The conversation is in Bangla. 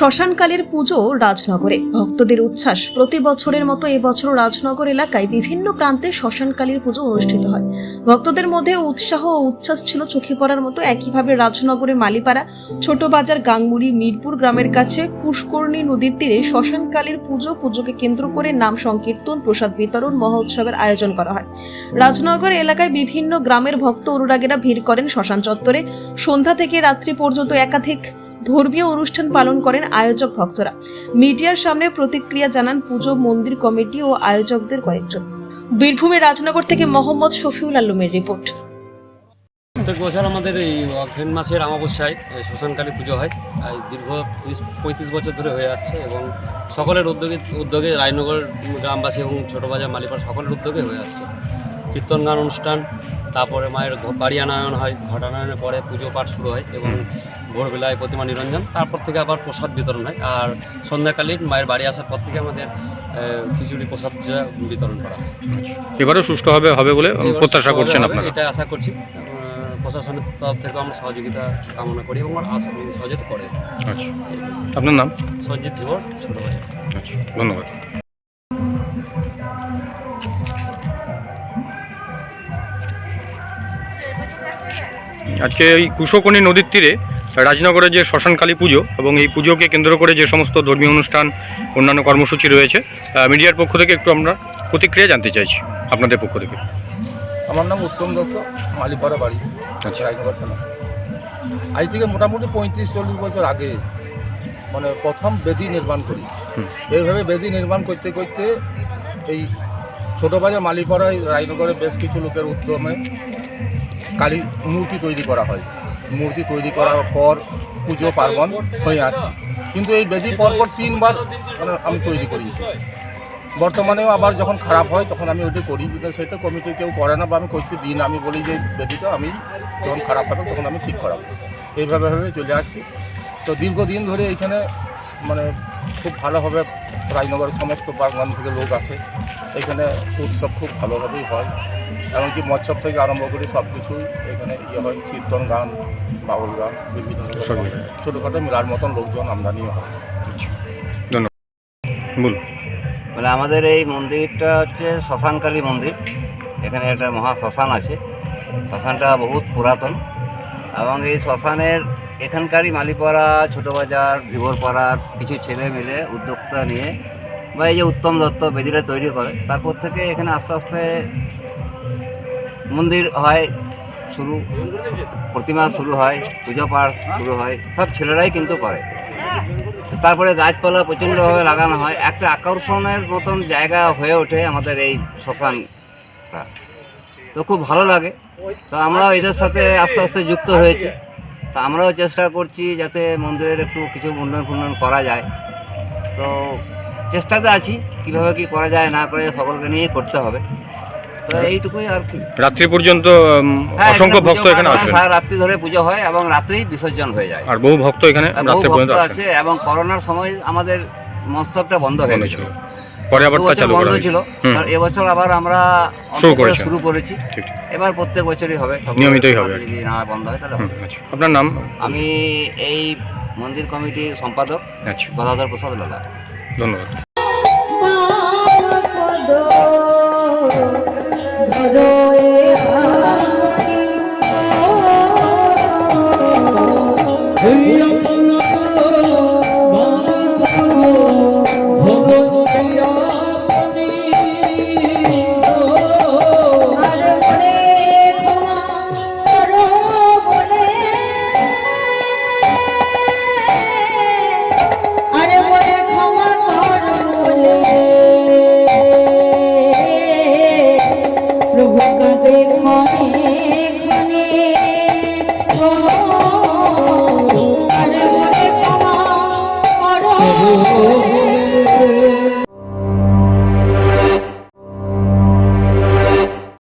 শ্মশানকালীর পুজো রাজনগরে। ভক্তদের উচ্ছ্বাস। প্রতি বছরের মতো এবছর রাজনগর এলাকায় বিভিন্ন প্রান্তে শ্মশানকালীর পুজো অনুষ্ঠিত হয়। ভক্তদের মধ্যে উৎসাহ ও উচ্ছ্বাস ছিল চোখে পড়ার মতো একইভাবে রাজনগরে মালিপাড়া ছোট বাজার গাঙ্গুড়ি মিরপুর গ্রামের কাছে পুষ্করণী নদীর তীরে শ্মশানকালীর পুজো পুজোকে কেন্দ্র করে নাম সংকীর্তন, প্রসাদ বিতরণ, মহোৎসবের আয়োজন করা হয়। রাজনগর এলাকায় বিভিন্ন গ্রামের ভক্ত অনুরাগীরা ভিড় করেন শ্মশান চত্বরে। সন্ধ্যা থেকে রাত্রি পর্যন্ত একাধিক ধর্মীয় অনুষ্ঠান পালন করেন আয়োজক ভক্তরা। মিডিয়ার সামনে প্রতিক্রিয়া জানান পুজো, মন্দির কমিটি ও আয়োজকদের কয়েকজন। বীরভূমের রাজনগর থেকে মোহাম্মদ শফিউল আলমের রিপোর্ট। প্রত্যেক বছর আমাদের এই অগ্রহণ মাসের অমাবস্যায় এই শ্মশানকালী পুজো হয়। দীর্ঘ তিরিশ, পঁয়ত্রিশ বছর ধরে হয়ে আসছে এবং সকলের উদ্যোগে উদ্যোগে রায়নগর গ্রামবাসী এবং ছোটো বাজার মালিপাড়া সকলের উদ্যোগে হয়ে আসছে। কীর্তন গান অনুষ্ঠান, তারপরে মায়ের বাড়ি আনায়ন হয়, ঘটানয়নের পরে পুজো পাঠ শুরু হয় এবং ভোরবেলায় প্রতিমা নিরঞ্জন তারপর থেকে আবার প্রসাদ বিতরণ হয়। আর সন্ধ্যাকালীন মায়ের বাড়ি আসার পর থেকে আমাদের খিচুড়ি প্রসাদ বিতরণ করা হয়। এবারও সুষ্ঠুভাবে হবে বলে প্রত্যাশা করছেন আপনারা? এটা আশা করছি। প্রশাসনের তরফ থেকে আমরা সহযোগিতা কামনা করি এবং সহযোগিতা করে আচ্ছা। আপনার নাম? সঞ্জিত ধীবর ছোট ভাই। আচ্ছা ধন্যবাদ। আজকে এই কুশকণি নদীর তীরে রাজনগরের যে শ্মশানকালী পুজো এবং এই পুজোকে কেন্দ্র করে যে সমস্ত ধর্মীয় অনুষ্ঠান অন্যান্য কর্মসূচি রয়েছে মিডিয়ার পক্ষ থেকে একটু আমরা প্রতিক্রিয়া জানতে চাইছি আপনাদের পক্ষ থেকে। আমার নাম উত্তম দত্ত মালিপাড়া বাড়ি আচ্ছা। রায়নগর থানা। আজ থেকে মোটামুটি পঁয়ত্রিশ চল্লিশ বছর আগে মানে প্রথম বেদি নির্মাণ করি। এইভাবে বেদি নির্মাণ করতে করতে এই ছোটো বাজার মালিপাড়ায় রায়নগরে বেশ কিছু লোকের উদ্যমে কালী মূর্তি তৈরি করা হয়। মূর্তি তৈরি করার পর পুজো পার্বণ হয়ে আসছে। কিন্তু এই বেদি পরপর তিনবার মানে আমি তৈরি করিয়েছি। বর্তমানেও আবার যখন খারাপ হয় তখন আমি ওইটা করি। কিন্তু সেটা কমিটি কেউ করে না বা আমি করতে দিই না। আমি বলি যে বেদিটা আমি যখন খারাপ হবে তখন আমি ঠিক করাবো। এইভাবে ভাবে চলে আসছি। তো দীর্ঘদিন ধরে এইখানে মানে খুব ভালোভাবে রাজনগরের সমস্ত বাগান থেকে লোক আসে। এখানে উৎসব খুব ভালোভাবেই হয়। এমনকি মৎসব থেকে আরম্ভ করে সব কিছুই এখানে ইয়ে হয় কীর্তন গান বাউল গান বিভিন্ন রকম ছোটোখাটো মেলার মতন লোকজন আমদানিও হয়। বলুন। মানে আমাদের এই মন্দিরটা হচ্ছে শ্মশানকালী মন্দির। এখানে একটা মহা শ্মশান আছে। শ্মশানটা বহুত পুরাতন এবং এই শ্মশানের এখানকারই মালিপাড়া ছোটো বাজার ভিবরপাড়ার কিছু ছেলে মিলে উদ্যোক্তা নিয়ে বা এই যে উত্তম দত্ত বেদিটা তৈরি করে তারপর থেকে এখানে আস্তে আস্তে মন্দির হয়, শুরু, প্রতিমা শুরু হয়, পুজো পাঠ শুরু হয়, সব ছেলেরাই কিন্তু করে। তারপরে গাছপালা প্রচণ্ডভাবে লাগানো হয়। একটা আকর্ষণের মতন জায়গা হয়ে ওঠে আমাদের এই শ্মশানটা। তো খুব ভালো লাগে। তো আমরাও এদের সাথে আস্তে আস্তে যুক্ত হয়েছে। তো আমরাও চেষ্টা করছি যাতে মন্দিরের একটু কিছু উন্নয়ন ফুন্নয়ন করা যায়। তো চেষ্টাতে আছি, কীভাবে কি করা যায় না করে সকলকে নিয়ে করতে হবে। এইটুকুই আর কি। রাত্রি পর্যন্ত হ্যাঁ, অসংখ্য ভক্ত এখানে পাঠ হয়, সারা রাত্রি ধরে পুজো হয় এবং রাত্রেই বিসর্জন হয়ে যায়। আর বহু ভক্ত এখানে রাত্রি পর্যন্ত আছে এবং করোনার সময় আমাদের মহোৎসবটা বন্ধ হয়ে গেছিল। পরে আবার তা চালু বন্ধ করা ছিল। এবছর আবার আমরা শুরু অন্তত করে করেছেন। শুরু করেছি। এবার প্রত্যেক বছরই হবে। নিয়মিতই হবে। যদি না বন্ধ হয় তাহলে আচ্ছা। আপনার নাম? আমি এই মন্দির কমিটির সম্পাদক আচ্ছা। গদাধর প্রসাদ লালা। ধন্যবাদ। আর প্রভু।